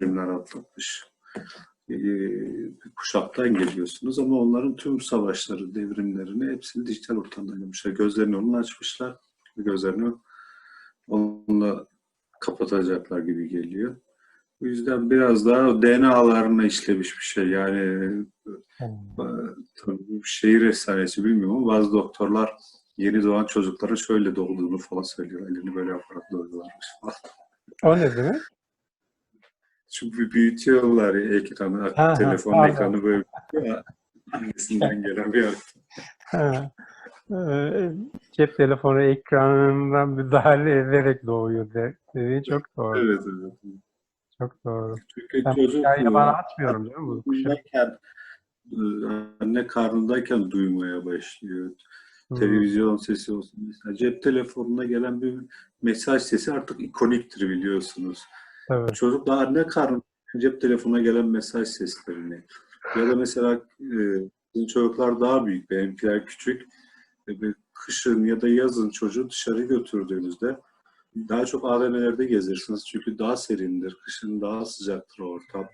devrimler atlatmış e, bir kuşaktan geliyorsunuz ama onların tüm savaşları, devrimlerini hepsini dijital ortamda oynamışlar. Gözlerini onunla açmışlar. Gözlerini onunla kapatacaklar gibi geliyor. O yüzden biraz daha DNA'larına işlemiş bir şey. Yani e, tabii şehir efsanesi bilmiyorum ama bazı doktorlar yeni doğan çocukların şöyle doğduğunu falan söylüyor. Elini böyle yaparak doğuyorlarmış falan. O ne demek? Çünkü büyütüyorlar ya ekranı, Ha, telefon pardon. ekranı böyle. Annesinden gelen bir. Ha. Ee, Cep telefonu ekranından müdahale ederek doğuyor de. Dediğin çok doğru. Evet, evet. Çok doğru. Çünkü Ben çocuk bana atmıyorum bu kuşak. karnındayken, e, anne karnındayken duymaya başlıyor. Hmm. Televizyon sesi olsun. Mesela cep telefonuna gelen bir mesaj sesi artık ikoniktir biliyorsunuz. Evet. Çocuk daha anne karnında cep telefonuna gelen mesaj seslerini ya da mesela e, çocuklar daha büyük, benimkiler küçük. E, kışın ya da yazın çocuğu dışarı götürdüğünüzde daha çok AVM'lerde gezirsiniz çünkü daha serindir, kışın daha sıcaktır ortam.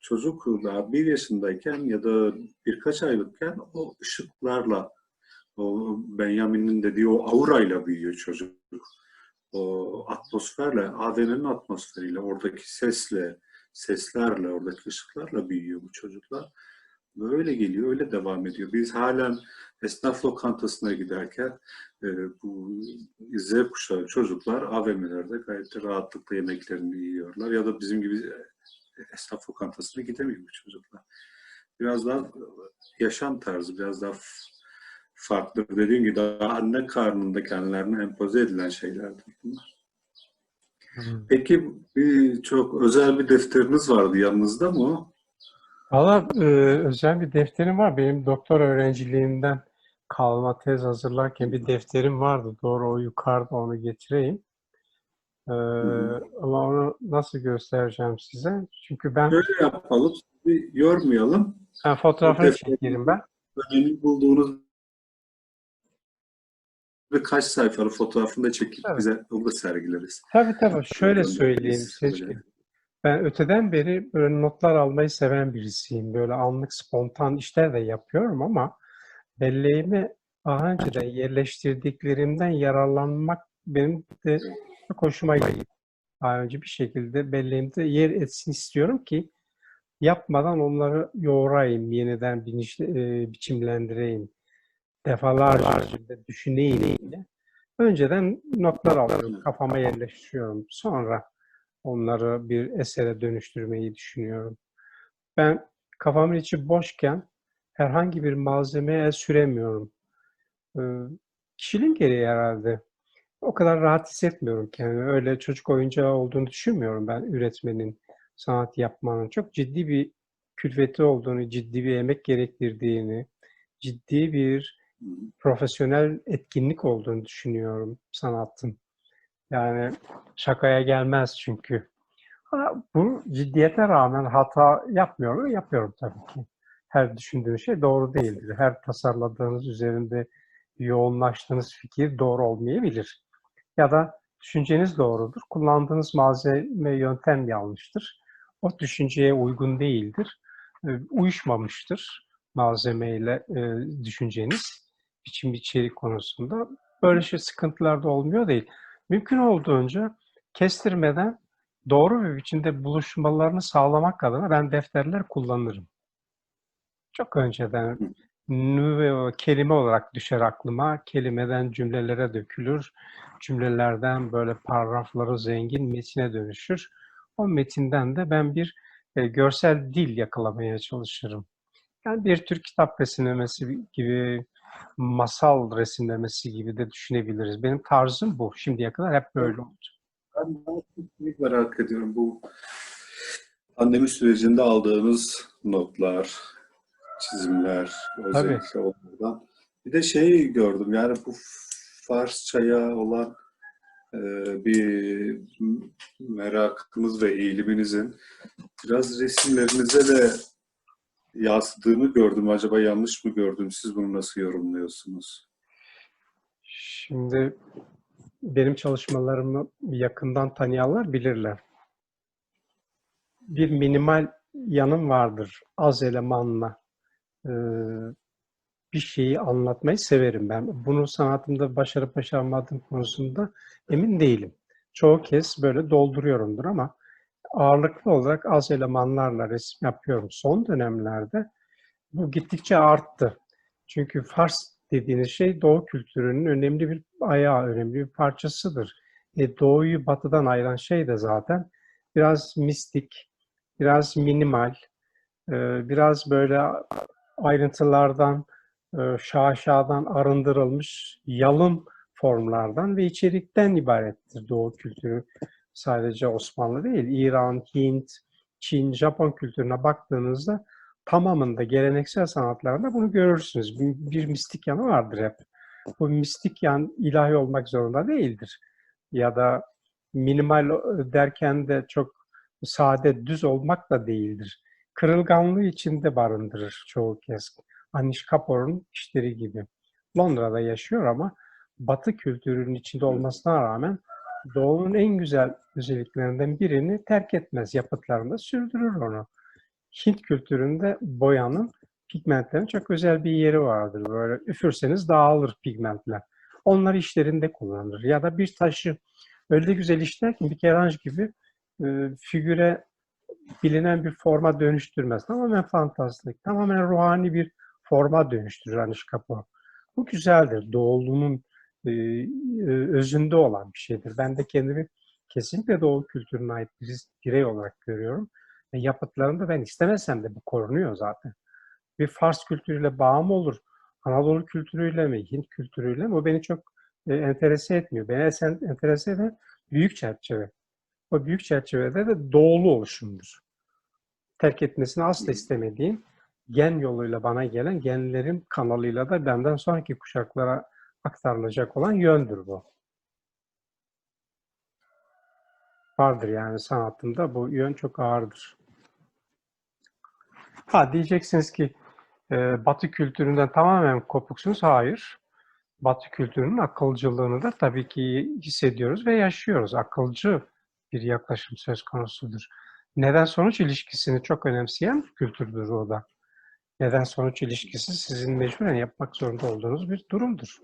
Çocuk daha bir yaşındayken ya da birkaç aylıkken o ışıklarla, o Benjamin'in dediği o aurayla büyüyor çocuk. Atmosferle, AVM'nin atmosferiyle, oradaki sesle, seslerle, oradaki ışıklarla büyüyor bu çocuklar. Böyle geliyor, öyle devam ediyor. Biz halen esnaf lokantasına giderken e, bu Z kuşağı çocuklar AVM'lerde gayet rahatlıkla yemeklerini yiyorlar. Ya da bizim gibi esnaf lokantasına gidemiyor bu çocuklar. Biraz daha yaşam tarzı, biraz daha farklı. Dediğim gibi daha anne karnında kendilerine empoze edilen şeylerdir bunlar. Hmm. Peki bir, çok özel bir defteriniz vardı yanınızda mı? Valla e, özel bir defterim var. Benim doktor öğrenciliğimden kalma tez hazırlarken bir defterim vardı. Doğru o yukarıda onu getireyim. E, hı. ama onu nasıl göstereceğim size? Çünkü ben Böyle yapalım, bir yormayalım. ha, fotoğrafını çekeyim ben. Önemli bulduğunuz birkaç sayfalı fotoğrafını da çekip Evet. bize onu da sergileriz. Tabii tabii. Şöyle Göndeririz söyleyeyim. Seçkin. Ben öteden beri böyle notlar almayı seven birisiyim. Böyle anlık spontan işler de yapıyorum ama belleğimi daha önceden yerleştirdiklerimden yararlanmak benim de çok hoşuma gidiyor. Daha önce bir şekilde belleğimde yer etsin istiyorum ki yapmadan onları yoğurayım, yeniden e, biçimlendireyim. Defalarca diye. Önceden notlar alıyorum, kafama yerleştiriyorum. Sonra onları bir esere dönüştürmeyi düşünüyorum. Ben kafamın içi boşken herhangi bir malzemeye el süremiyorum. Ee, kişiliğim gereği herhalde. O kadar rahat hissetmiyorum kendimi. Öyle çocuk oyuncağı olduğunu düşünmüyorum ben üretmenin, sanat yapmanın. Çok ciddi bir külfeti olduğunu, ciddi bir emek gerektirdiğini, ciddi bir profesyonel etkinlik olduğunu düşünüyorum sanatın. Yani şakaya gelmez çünkü. Ama bu ciddiyete rağmen hata yapmıyorum. Yapıyorum tabii ki. Her düşündüğünüz şey doğru değildir. Her tasarladığınız üzerinde yoğunlaştığınız fikir doğru olmayabilir. Ya da düşünceniz doğrudur. Kullandığınız malzeme yöntem yanlıştır. O düşünceye uygun değildir. E, Uyuşmamıştır malzemeyle e, düşünceniz biçim içerik konusunda. Böyle şey sıkıntılar da olmuyor değil. Mümkün olduğunca kestirmeden doğru bir biçimde buluşmalarını sağlamak adına ben defterler kullanırım. Çok önceden nüve kelime olarak düşer aklıma. Kelimeden cümlelere dökülür. Cümlelerden böyle paragrafları zengin metine dönüşür. O metinden de ben bir e, görsel dil yakalamaya çalışırım. Yani bir tür kitap resimlemesi gibi, masal resimlemesi gibi de düşünebiliriz. Benim tarzım bu. Şimdiye kadar hep böyle oldu. Ben daha çok merak ediyorum bu pandemi sürecinde aldığınız notlar, çizimler, özellikle onlardan. Bir de şey gördüm yani bu Farsçaya olan e, bir merakınız ve eğiliminizin biraz resimlerinize de yansıdığını gördüm. Acaba yanlış mı gördüm? Siz bunu nasıl yorumluyorsunuz? Şimdi benim çalışmalarımı yakından tanıyanlar bilirler. bir minimal yanım vardır. Az elemanla bir şeyi anlatmayı severim ben. Bunu sanatımda başarıp başaramadığım konusunda emin değilim. Çoğu kez böyle dolduruyorumdur ama ağırlıklı olarak az elemanlarla resim yapıyorum. Son dönemlerde bu gittikçe arttı. Çünkü Fars dediğiniz şey Doğu kültürünün önemli bir ayağı, önemli bir parçasıdır. E, Doğu'yu Batı'dan ayıran şey de zaten biraz mistik, biraz minimal, e, biraz böyle ayrıntılardan, e, şaşadan arındırılmış yalın formlardan ve içerikten ibarettir Doğu kültürü. Sadece Osmanlı değil, İran, Hint, Çin, Japon kültürüne baktığınızda tamamında geleneksel sanatlarda bunu görürsünüz. Bir, bir mistik yanı vardır hep. Bu mistik yan ilahi olmak zorunda değildir. Ya da minimal derken de çok sade, düz olmak da değildir. Kırılganlığı içinde barındırır çoğu kez. Anish Kapoor'un işleri gibi. Londra'da yaşıyor ama Batı kültürünün içinde olmasına rağmen Doğu'nun en güzel özelliklerinden birini terk etmez. Yapıtlarında sürdürür onu. Hint kültüründe boyanın, pigmentlerin çok özel bir yeri vardır. Böyle üfürseniz dağılır pigmentler. Onları işlerinde kullanır. Ya da bir taşı öyle güzel işler ki bir keranj gibi e, figüre bilinen bir forma dönüştürmez. Tamamen fantastik, tamamen ruhani bir forma dönüştürür Anish Kapoor. Bu güzeldir. Doğulunun özünde olan bir şeydir. Ben de kendimi kesinlikle Doğu kültürüne ait bir birey olarak görüyorum. Ve yapıtlarında ben istemesem de bu korunuyor zaten. Bir Fars kültürüyle bağım olur, Anadolu kültürüyle mi, Hint kültürüyle mi o beni çok e, enterese etmiyor. Beni esen, enterese eden büyük çerçeve. O büyük çerçevede de doğulu oluşumdur. Terk etmesini asla istemediğim gen yoluyla bana gelen genlerin kanalıyla da benden sonraki kuşaklara aktarılacak olan yöndür bu. Vardır yani sanatımda bu yön çok ağırdır. Ha diyeceksiniz ki e, Batı kültüründen tamamen kopuksunuz. Hayır. Batı kültürünün akılcılığını da tabii ki hissediyoruz ve yaşıyoruz. Akılcı bir yaklaşım söz konusudur. Neden sonuç ilişkisini çok önemseyen kültürdür o da. Neden sonuç ilişkisi sizin mecburen yapmak zorunda olduğunuz bir durumdur.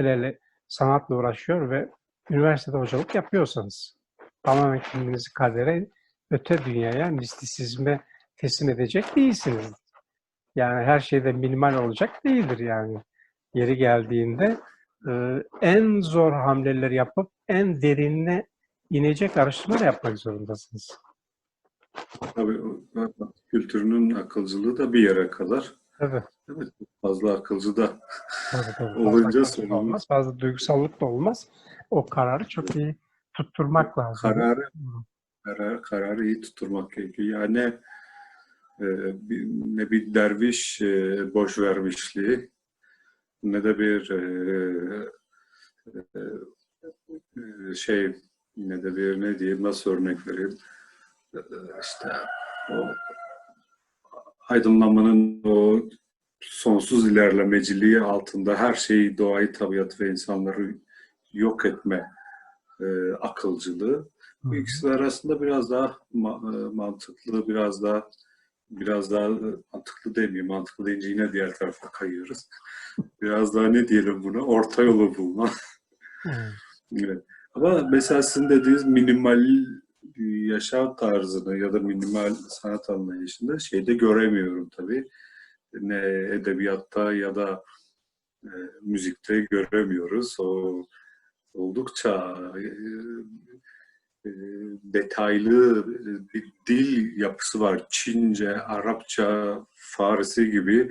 Hele hele sanatla uğraşıyor ve üniversitede hocalık yapıyorsanız tamamen kendinizi kadere, öte dünyaya, mistisizme teslim edecek değilsiniz. Yani her şeyde minimal olacak değildir yani. Yeri geldiğinde e, en zor hamleleri yapıp en derinine inecek araştırmalar yapmak zorundasınız. Tabii kültürünün akılcılığı da bir yere kadar. Evet. Evet, fazla akılcı da Tabii, tabii. Olunca sorun. olmaz, fazla duygusallık da olmaz. O kararı çok iyi tutturmak lazım. kararı karar, kararı iyi tutturmak gerekiyor. Yani e, ne bir derviş e, boş vermişliği ne de bir e, şey ne de bir ne diyeyim nasıl örnek vereyim işte o aydınlanmanın o sonsuz ilerlemeciliği altında her şeyi doğayı, tabiatı ve insanları yok etme e, akılcılığı bu ikisi arasında biraz daha ma- e, mantıklı, biraz daha biraz daha e, mantıklı demeyeyim. Mantıklı deyince yine diğer tarafa kayıyoruz. Biraz daha ne diyelim buna? Orta yolu bulma. Evet. Ama mesela sizin dediğiniz minimal yaşam tarzını ya da minimal sanat anlayışında şeyde göremiyorum tabii. Ne edebiyatta ya da e, müzikte göremiyoruz. O oldukça e, e, detaylı bir dil yapısı var. Çince, Arapça, Farsi gibi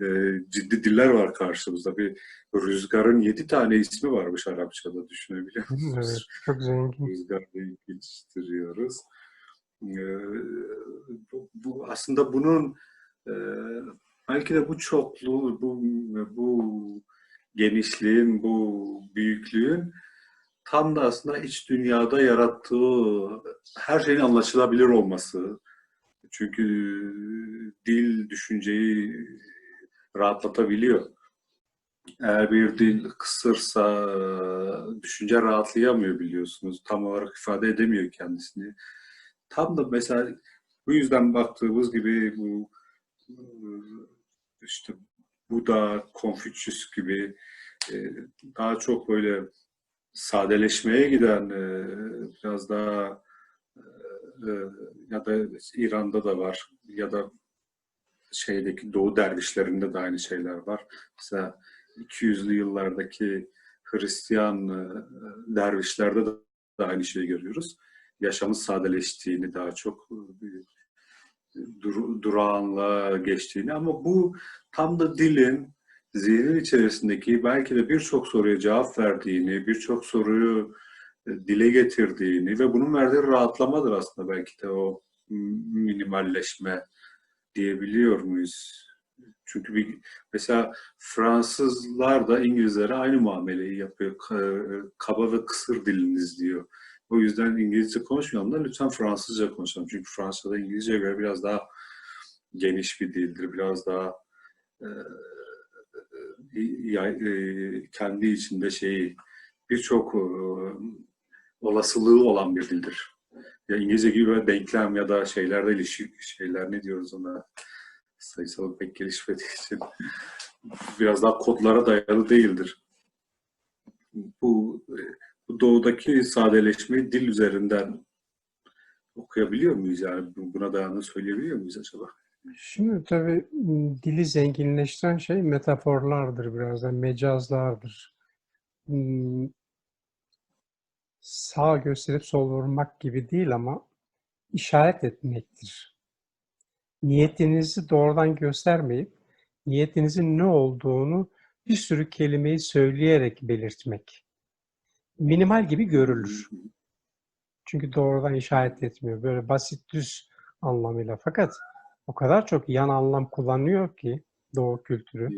e, ciddi diller var karşımızda. Bir rüzgarın yedi tane ismi varmış Arapçada düşünebiliyor Evet, musunuz? çok zengin. Rüzgarla geliştiriyoruz. E, bu, bu aslında bunun e, belki de bu çokluğu, bu bu genişliğin, bu büyüklüğün tam da aslında iç dünyada yarattığı her şeyin anlaşılabilir olması. Çünkü dil düşünceyi rahatlatabiliyor. Eğer bir dil kısırsa düşünce rahatlayamıyor biliyorsunuz. Tam olarak ifade edemiyor kendisini. tam da mesela bu yüzden baktığımız gibi bu işte Buda, Konfüçyüs gibi e, daha çok böyle sadeleşmeye giden e, biraz daha e, ya da İran'da da var ya da şeydeki Doğu dervişlerinde de aynı şeyler var. Mesela 200'lü yıllardaki Hristiyan dervişlerde de aynı şeyi görüyoruz. Yaşamın sadeleştiğini daha çok dur, durağanlığa geçtiğini ama bu tam da dilin zihnin içerisindeki belki de birçok soruya cevap verdiğini, birçok soruyu e, dile getirdiğini ve bunun verdiği rahatlamadır aslında belki de o minimalleşme diyebiliyor muyuz? Çünkü bir, mesela Fransızlar da İngilizlere aynı muameleyi yapıyor. Ka- Kaba ve kısır diliniz diyor. O yüzden İngilizce konuşmayalım da lütfen Fransızca konuşalım. Çünkü Fransa'da İngilizceye göre biraz daha geniş bir dildir. Biraz daha e, ya- e, kendi içinde şeyi birçok e, olasılığı olan bir dildir. Ya İngilizce gibi böyle denklem ya da şeylerde ilişki şeyler ne diyoruz ona sayısal pek gelişmediği için biraz daha kodlara dayalı değildir. Bu, e, doğudaki sadeleşmeyi dil üzerinden okuyabiliyor muyuz yani buna dayanını söyleyebiliyor muyuz acaba? Şimdi tabii m, dili zenginleştiren şey metaforlardır biraz da mecazlardır. Sağ gösterip sol vurmak gibi değil ama işaret etmektir. Niyetinizi doğrudan göstermeyip niyetinizin ne olduğunu bir sürü kelimeyi söyleyerek belirtmek. Minimal gibi görülür. Çünkü doğrudan işaret etmiyor. Böyle basit düz anlamıyla. Fakat o kadar çok yan anlam kullanıyor ki Doğu kültürü.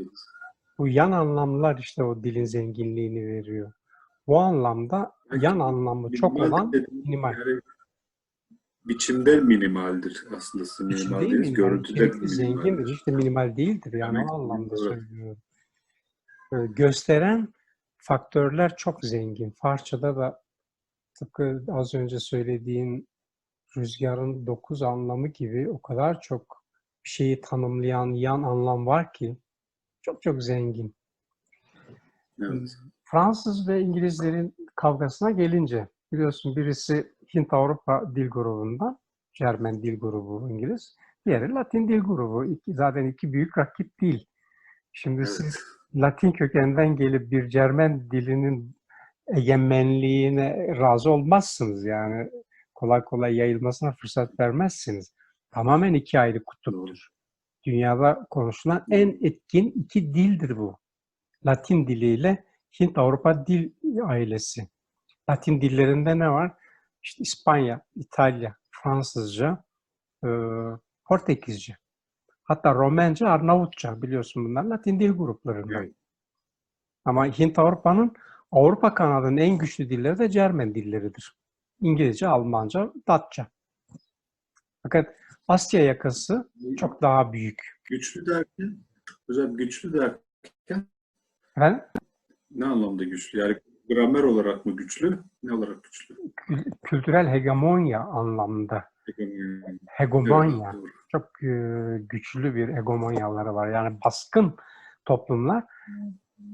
Bu yan anlamlar işte o dilin zenginliğini veriyor. Bu anlamda yan anlamı çok Minimal olan minimal. Yani biçimde minimaldir aslında. Biçim Minimal değil değil, minimal. görüntüde Kendisi zengindir. İşte minimal değildir. Yani Demek o anlamda evet. söylüyorum. Gösteren faktörler çok zengin. Farsçada da tıpkı az önce söylediğin rüzgarın dokuz anlamı gibi o kadar çok bir şeyi tanımlayan yan anlam var ki çok çok zengin. Evet. Fransız ve İngilizlerin kavgasına gelince biliyorsun birisi Hint-Avrupa dil grubundan, Cermen dil grubu İngiliz, diğeri Latin dil grubu. İki, zaten iki büyük rakip değil. Şimdi Evet. siz Latin kökenden gelip bir Cermen dilinin egemenliğine razı olmazsınız yani. Kolay kolay yayılmasına fırsat vermezsiniz. Tamamen iki ayrı kutuptur. Dünyada konuşulan en etkin iki dildir bu. Latin diliyle Hint-Avrupa dil ailesi. Latin dillerinde ne var? İşte İspanya, İtalya, Fransızca, Portekizce. Hatta Romence, Arnavutça biliyorsun bunlar Latin dil gruplarından. Evet. Ama Hint-Avrupa'nın Avrupa kanadının en güçlü dilleri de Cermen dilleridir. İngilizce, Almanca, Datça. Fakat Asya yakası çok daha büyük. Güçlü derken, hocam güçlü derken Ben ne anlamda güçlü? Yani gramer olarak mı güçlü? Ne olarak güçlü? kül- kültürel hegemonya anlamında. Evet, Hegemonya. doğru. Çok e, güçlü bir hegemonyaları var. Yani baskın toplumlar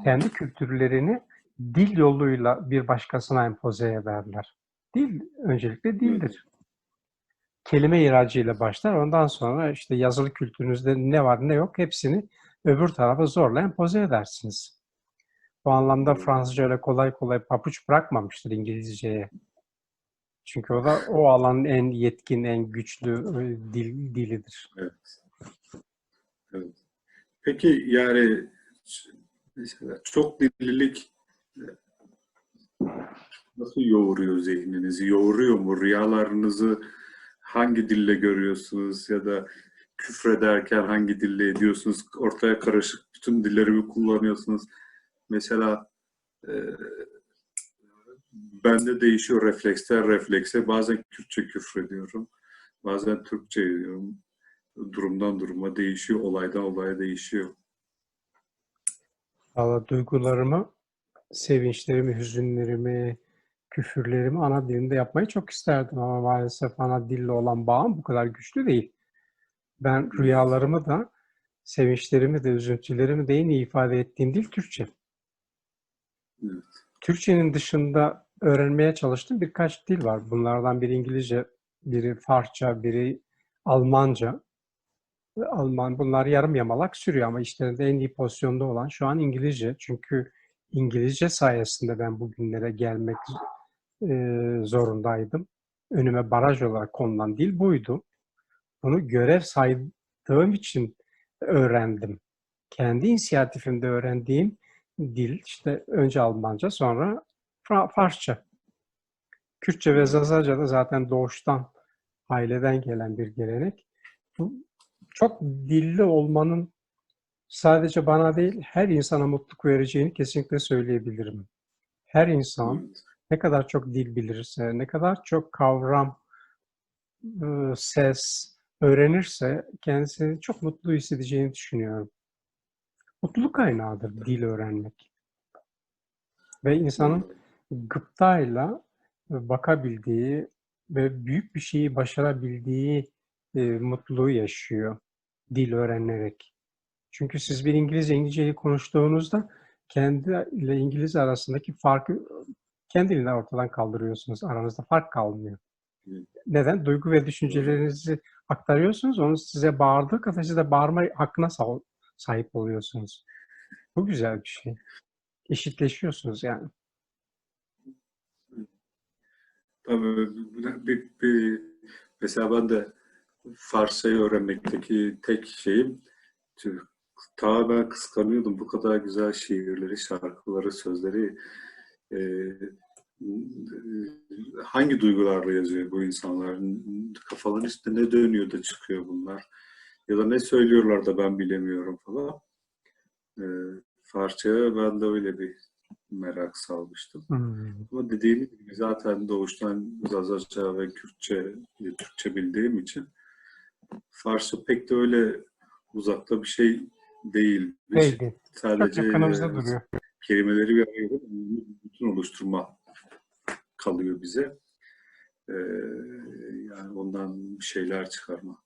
kendi kültürlerini dil yoluyla bir başkasına empoze ederler. Dil öncelikle dildir. Kelime ihracıyla başlar. Ondan sonra işte yazılı kültürünüzde ne var ne yok hepsini öbür tarafa zorla empoze edersiniz. Bu anlamda. Fransızca öyle kolay kolay papuç bırakmamıştır İngilizceye. Çünkü o da o alanın en yetkin, en güçlü e, dil, dilidir. Evet. Peki yani çok dillilik e, nasıl yoğuruyor zihninizi? Yoğuruyor mu? Rüyalarınızı hangi dille görüyorsunuz ya da küfrederken hangi dille ediyorsunuz? Ortaya karışık bütün dilleri mi kullanıyorsunuz? Mesela e, bende değişiyor refleksler reflekse. Bazen Kürtçe küfrediyorum. Bazen Türkçe ediyorum. Durumdan duruma değişiyor. Olaydan olaya değişiyor. Valla duygularımı, sevinçlerimi, hüzünlerimi, küfürlerimi ana dilimde yapmayı çok isterdim ama maalesef ana dille olan bağım bu kadar güçlü değil. Ben rüyalarımı da, sevinçlerimi de, üzüntülerimi de en iyi ifade ettiğim dil Türkçe. Evet. Türkçenin dışında öğrenmeye çalıştığım birkaç dil var. Bunlardan biri İngilizce, biri Farsça, biri Almanca. Alman bunlar yarım yamalak sürüyor ama işlerinde en iyi pozisyonda olan şu an İngilizce. Çünkü İngilizce sayesinde ben bugünlere gelmek e, zorundaydım. Önüme baraj olarak konulan dil buydu. Bunu görev saydığım için öğrendim. Kendi inisiyatifimde öğrendiğim dil işte önce Almanca sonra Farsça. Kürtçe ve Zazaca da zaten doğuştan aileden gelen bir gelenek. Bu çok dilli olmanın sadece bana değil her insana mutluluk vereceğini kesinlikle söyleyebilirim. Her insan ne kadar çok dil bilirse, ne kadar çok kavram, ses öğrenirse kendisini çok mutlu hissedeceğini düşünüyorum. Mutluluk kaynağıdır dil öğrenmek. Ve insanın gıptayla bakabildiği ve büyük bir şeyi başarabildiği e, mutluluğu yaşıyor dil öğrenerek. Çünkü siz bir İngilizce İngilizceyi konuştuğunuzda kendi ile İngiliz arasındaki farkı kendiliğinden ortadan kaldırıyorsunuz. Aranızda fark kalmıyor. Neden? Duygu ve düşüncelerinizi aktarıyorsunuz. Onu size bağırdığı kadar siz de bağırma hakkına sa- sahip oluyorsunuz. Bu güzel bir şey. Eşitleşiyorsunuz yani. Tabii bir, bir, mesela ben de Farsçayı öğrenmekteki tek şeyim ta ben kıskanıyordum bu kadar güzel şiirleri, şarkıları, sözleri e, hangi duygularla yazıyor bu insanlar? Kafaların üstünde ne dönüyor da çıkıyor bunlar? Ya da ne söylüyorlar da ben bilemiyorum falan. E, Farsçaya ben de öyle bir merak salmıştım. Hmm. Ama dediğim gibi zaten doğuştan Zazaca ve Kürtçe, Türkçe bildiğim için Farsça pek de öyle uzakta bir şey değil. Sadece e, duruyor. kelimeleri bir araya bütün oluşturma kalıyor bize. Ee, yani ondan bir şeyler çıkarma.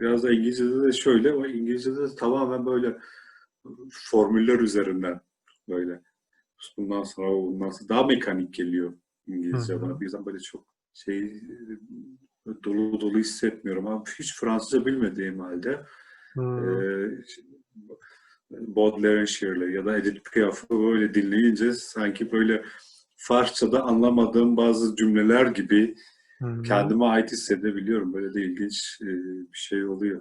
Biraz da İngilizce'de de şöyle, ama İngilizce'de de tamamen böyle formüller üzerinden böyle bundan sonra o, bundan sonra daha mekanik geliyor İngilizce bana. Bir böyle çok şey dolu dolu hissetmiyorum ama hiç Fransızca bilmediğim halde Hmm. ee, Baudelaire'in şiirleri ya da Edith Piaf'ı böyle dinleyince sanki böyle Farsça'da anlamadığım bazı cümleler gibi Hmm. kendime ait hissedebiliyorum. Böyle de ilginç e, bir şey oluyor.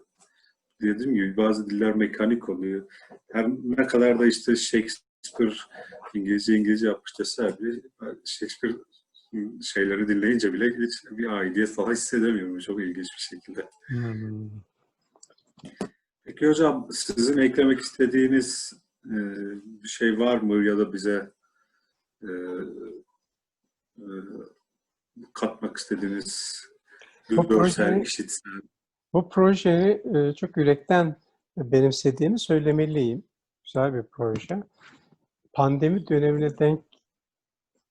Dediğim gibi bazı diller mekanik oluyor. Her ne kadar da işte Shakespeare İngilizce İngilizce yapmış dese bile Shakespeare şeyleri dinleyince bile hiç bir aidiyet falan hissedemiyorum. Çok ilginç bir şekilde. Hmm. Peki hocam sizin eklemek istediğiniz e, bir şey var mı ya da bize e, e, katmak istediğiniz Bu görsel, projeyi- işitsel? Bu projeyi çok yürekten benimsediğimi söylemeliyim. Güzel bir proje. Pandemi dönemine denk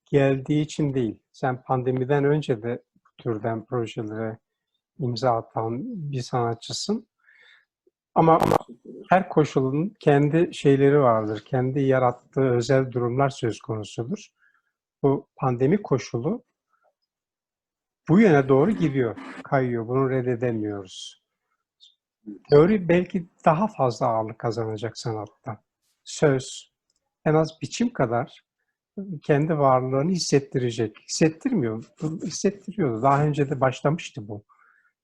geldiği için değil. Sen pandemiden önce de bu türden projelere imza atan bir sanatçısın. Ama her koşulun kendi şeyleri vardır. Kendi yarattığı özel durumlar söz konusudur. Bu pandemi koşulu bu yöne doğru gidiyor, kayıyor. Bunu reddedemiyoruz. Teori belki daha fazla ağırlık kazanacak sanatta. Söz en az biçim kadar kendi varlığını hissettirecek. Hissettirmiyor. Hissettiriyordu. Daha önce de başlamıştı bu.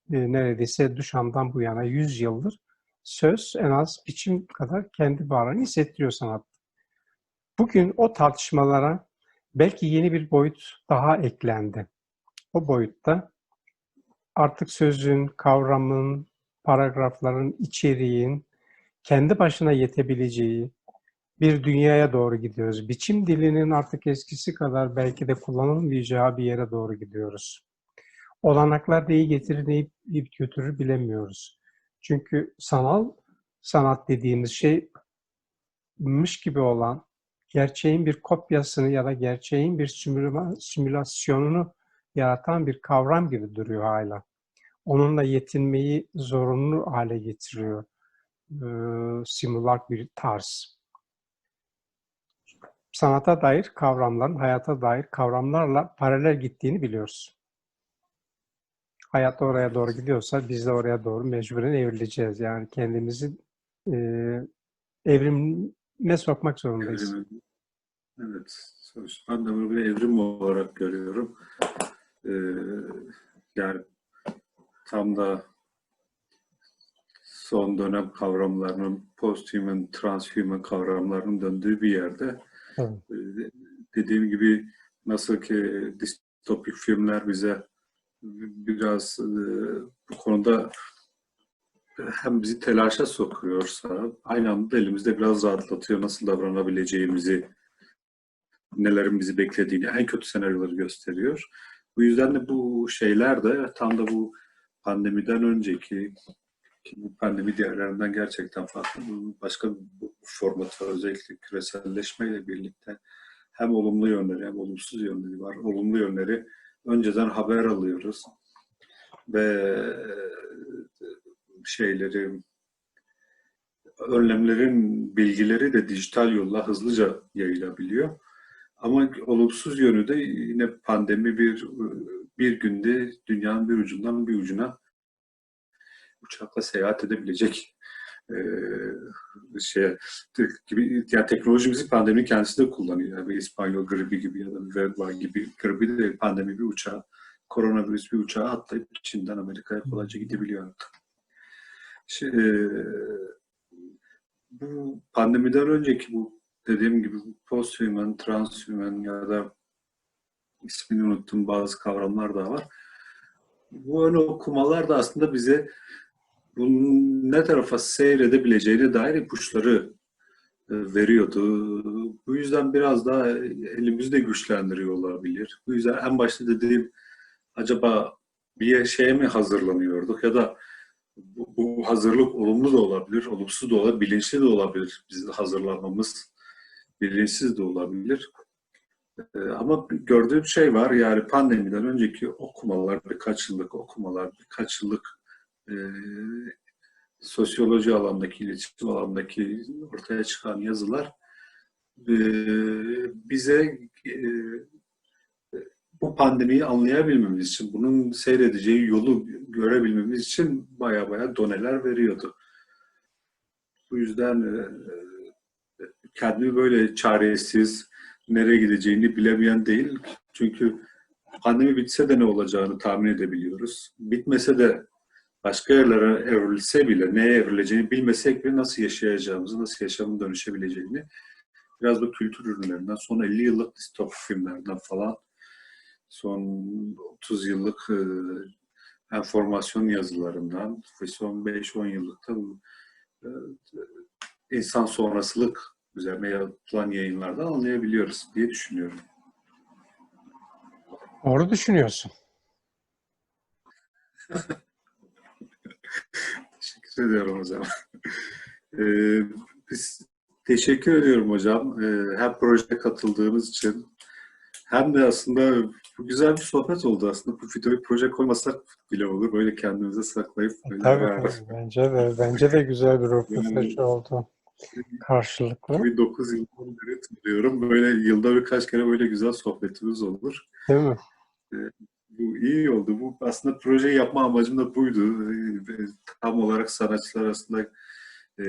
Neredeyse Duşan'dan bu yana 100 yıldır söz en az biçim kadar kendi varlığını hissettiriyor sanat. Bugün o tartışmalara belki yeni bir boyut daha eklendi. O boyutta artık sözün, kavramın, paragrafların, içeriğin kendi başına yetebileceği bir dünyaya doğru gidiyoruz. Biçim dilinin artık eskisi kadar belki de kullanılmayacağı bir yere doğru gidiyoruz. Olanaklar neyi getirir, neyi götürür bilemiyoruz. Çünkü sanal sanat dediğimiz şey mış gibi olan gerçeğin bir kopyasını ya da gerçeğin bir simüla- simülasyonunu yaratan bir kavram gibi duruyor hala. Onunla yetinmeyi zorunlu hale getiriyor. Ee, simulak bir tarz. Sanata dair kavramların hayata dair kavramlarla paralel gittiğini biliyoruz. Hayat oraya doğru gidiyorsa biz de oraya doğru mecburen evrileceğiz. Yani kendimizi e, evrime sokmak zorundayız. Evet. sonuçta Ben de bunu bir evrim olarak görüyorum. Ee, yani tam da son dönem kavramlarının post-human, transhuman kavramlarının döndüğü bir yerde Evet. e, dediğim gibi nasıl ki distopik filmler bize biraz e, bu konuda hem bizi telaşa sokuyorsa aynı anda elimizde biraz rahatlatıyor nasıl davranabileceğimizi nelerin bizi beklediğini en kötü senaryoları gösteriyor. Bu yüzden de bu şeyler de tam da bu pandemiden önceki pandemi diğerlerinden gerçekten farklı. Bu başka bir formatı özellikle küreselleşmeyle birlikte hem olumlu yönleri hem olumsuz yönleri var. Olumlu yönleri önceden haber alıyoruz ve şeyleri önlemlerin bilgileri de dijital yolla hızlıca yayılabiliyor. Ama olumsuz yönü de yine pandemi bir bir günde dünyanın bir ucundan bir ucuna uçakla seyahat edebilecek e, şey gibi yani teknoloji bizi pandemi kendisi de kullanıyor. Yani İspanyol gribi gibi ya da veba gibi gribi de pandemi bir uçağa koronavirüs bir uçağa atlayıp Çin'den Amerika'ya kolayca gidebiliyor artık. Şey, e, bu pandemiden önceki bu dediğim gibi posthuman, transhuman ya da ismini unuttum bazı kavramlar da var. Bu ön okumalar da aslında bize bunun ne tarafa seyredebileceğine dair ipuçları e, veriyordu. Bu yüzden biraz daha elimizi de güçlendiriyor olabilir. Bu yüzden en başta dediğim acaba bir şeye mi hazırlanıyorduk ya da bu, bu hazırlık olumlu da olabilir, olumsuz da olabilir, bilinçli de olabilir. Bizim hazırlanmamız bilinçsiz de olabilir. Ee, ama gördüğüm şey var yani pandemiden önceki okumalar, birkaç yıllık okumalar, birkaç yıllık e, sosyoloji alandaki, iletişim alandaki ortaya çıkan yazılar e, bize e, bu pandemiyi anlayabilmemiz için, bunun seyredeceği yolu görebilmemiz için baya baya doneler veriyordu. Bu yüzden e, kendimi böyle çaresiz, nereye gideceğini bilemeyen değil. Çünkü pandemi bitse de ne olacağını tahmin edebiliyoruz. Bitmese de başka yerlere evrilse bile neye evrileceğini bilmesek bile nasıl yaşayacağımızı, nasıl yaşamın dönüşebileceğini biraz bu kültür ürünlerinden, son 50 yıllık distopik filmlerden falan son 30 yıllık e, enformasyon yazılarından ve son 5-10 yıllık da bu e, insan sonrasılık üzerine yapılan yayınlardan anlayabiliyoruz diye düşünüyorum. Doğru düşünüyorsun. Teşekkür ediyorum hocam. Ee, biz teşekkür ediyorum hocam. Ee, hem projeye katıldığınız için hem de aslında bu güzel bir sohbet oldu aslında. Bu videoyu proje koymasak bile olur. Böyle kendimize saklayıp böyle Tabii, tabii. Bence de bence de güzel bir röportaj oldu. Karşılıklı. Bir 9 yıldan beri tanıyorum. Böyle yılda birkaç kere böyle güzel sohbetimiz olur. Değil mi? Bu iyi oldu. Bu aslında projeyi yapma amacım da buydu. Tam olarak sanatçılar arasında e,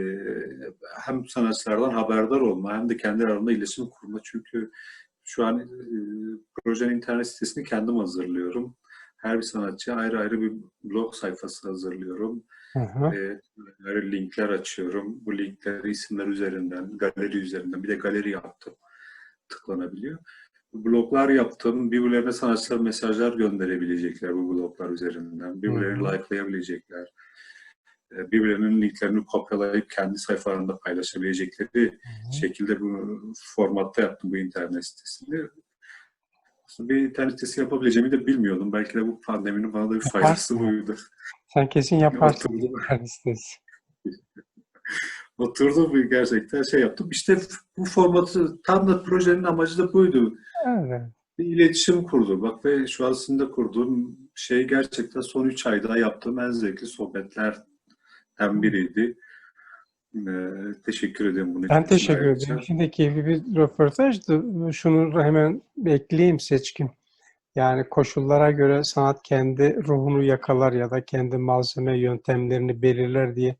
hem sanatçılardan haberdar olma hem de kendi aralarında iletişim kurma. Çünkü şu an e, projenin internet sitesini kendim hazırlıyorum. Her bir sanatçıya ayrı ayrı bir blog sayfası hazırlıyorum. Hı hı. E, linkler açıyorum. Bu linkleri isimler üzerinden, galeri üzerinden bir de galeri yaptım. Tıklanabiliyor. Bloglar yaptım. Birbirlerine sanatçılar mesajlar gönderebilecekler bu bloglar üzerinden. Birbirlerini hı. likelayabilecekler. E, Birbirlerinin linklerini kopyalayıp kendi sayfalarında paylaşabilecekleri Hı. şekilde bu formatta yaptım bu internet sitesini. Aslında bir internet sitesi yapabileceğimi de bilmiyordum. Belki de bu pandeminin bana da bir faydası buydu. Sen kesin yaparsın. İnternet sitesi. Oturdum ve gerçekten şey yaptım. İşte bu formatı tam da projenin amacı da buydu. Evet. Bir iletişim kurdu. Bak ve şu aslında kurduğum şey gerçekten son 3 ayda yaptığım en zevkli sohbetlerden biriydi. Ee, teşekkür ederim bunun Ben teşekkür ederim. Şimdi keyifli bir röportajdı. Şunu hemen ekleyeyim Seçkin. Yani koşullara göre sanat kendi ruhunu yakalar ya da kendi malzeme yöntemlerini belirler diye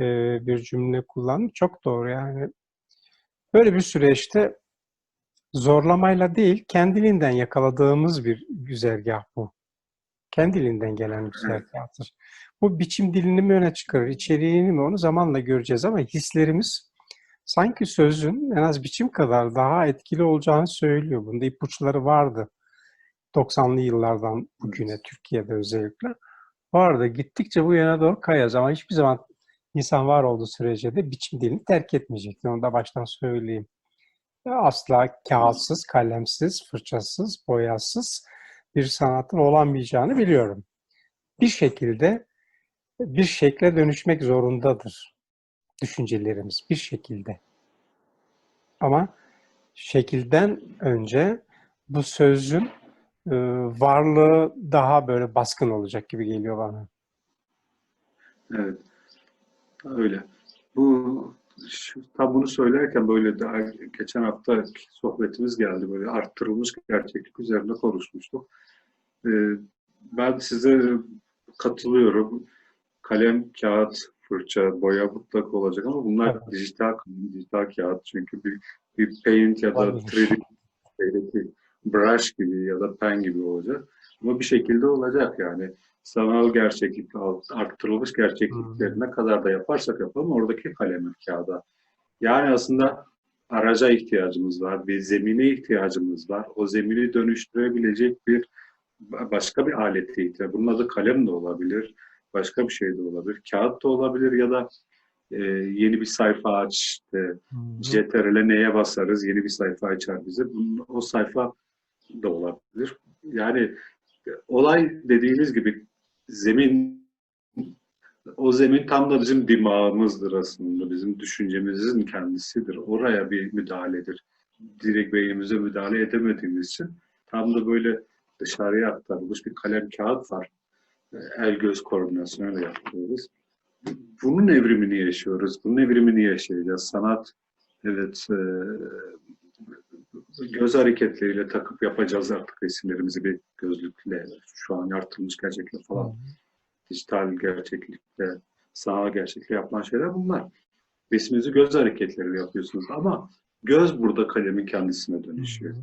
e, bir cümle kullandım. Çok doğru yani. Böyle bir süreçte zorlamayla değil, kendiliğinden yakaladığımız bir güzergah bu. Kendiliğinden gelen güzergahtır. Bu biçim dilini mi öne çıkarır, içeriğini mi onu zamanla göreceğiz ama hislerimiz sanki sözün en az biçim kadar daha etkili olacağını söylüyor. Bunda ipuçları vardı. 90'lı yıllardan bugüne Türkiye'de özellikle. Vardı. Gittikçe bu yana doğru kayacağız ama hiçbir zaman insan var olduğu sürece de biçim dilini terk etmeyecektir. Onu da baştan söyleyeyim. Asla kağıtsız, kalemsiz, fırçasız, boyasız bir sanatın olamayacağını biliyorum. Bir şekilde bir şekle dönüşmek zorundadır düşüncelerimiz bir şekilde. Ama şekilden önce bu sözün e, varlığı daha böyle baskın olacak gibi geliyor bana. Evet. Öyle. Bu şu, tam bunu söylerken böyle daha geçen hafta sohbetimiz geldi böyle arttırılmış gerçeklik üzerine konuşmuştuk. Ee, ben size katılıyorum. Kalem, kağıt, fırça, boya mutlaka olacak ama bunlar Evet. dijital dijital kağıt çünkü bir, bir paint ya da Olabilir. 3D şeydeki brush gibi ya da pen gibi olacak. Ama bir şekilde olacak yani. Sanal gerçeklik, arttırılmış gerçekliklerine kadar da yaparsak yapalım oradaki kaleme, kağıda. Yani aslında araca ihtiyacımız var, bir zemine ihtiyacımız var. O zemini dönüştürebilecek bir başka bir alete ihtiyaç. Bunun adı kalem de olabilir, başka bir şey de olabilir, kağıt da olabilir ya da e, yeni bir sayfa aç, işte, CTRL'e neye basarız, yeni bir sayfa açar bize. Bunun, o sayfa da olabilir. Yani olay dediğiniz gibi zemin o zemin tam da bizim dimağımızdır aslında. Bizim düşüncemizin kendisidir. Oraya bir müdahaledir. Direkt beynimize müdahale edemediğimiz için tam da böyle dışarıya aktarılmış bir kalem kağıt var. E, El göz koordinasyonu yapıyoruz. Bunun evrimini yaşıyoruz. Bunun evrimini yaşayacağız. Sanat evet e, göz hareketleriyle takıp yapacağız artık resimlerimizi bir gözlükle. Şu an artırılmış gerçekle falan dijital gerçeklikle, sanal gerçeklikle yapılan şeyler bunlar. Resminizi göz hareketleriyle yapıyorsunuz ama göz burada kalemin kendisine dönüşüyor.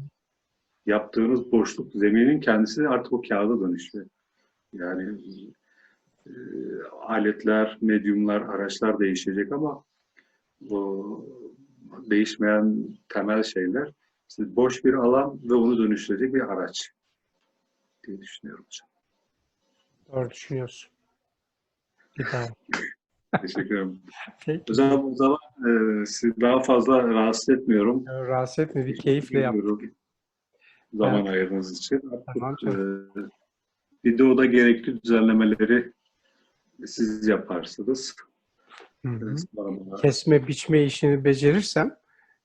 Yaptığınız boşluk, zeminin kendisi artık o kağıda dönüşüyor. Yani e, aletler, medyumlar, araçlar değişecek ama bu değişmeyen temel şeyler işte boş bir alan ve onu dönüştürecek bir araç diye düşünüyorum hocam. Doğru düşünüyorsun. Teşekkür ederim. Peki. Hocam o zaman e, sizi daha fazla rahatsız etmiyorum. Rahatsız etme. Bir keyifle yap. Ediyorum Zaman Evet. ayırdığınız için. Tamam Artık, canım. e, videoda gerekli düzenlemeleri siz yaparsınız. Hı hı. Kesme biçme işini becerirsem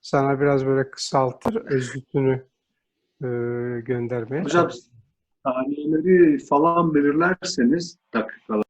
sana biraz böyle kısaltır özlüğünü e, göndermeye. Hocam saniyeleri falan belirlerseniz dakikalar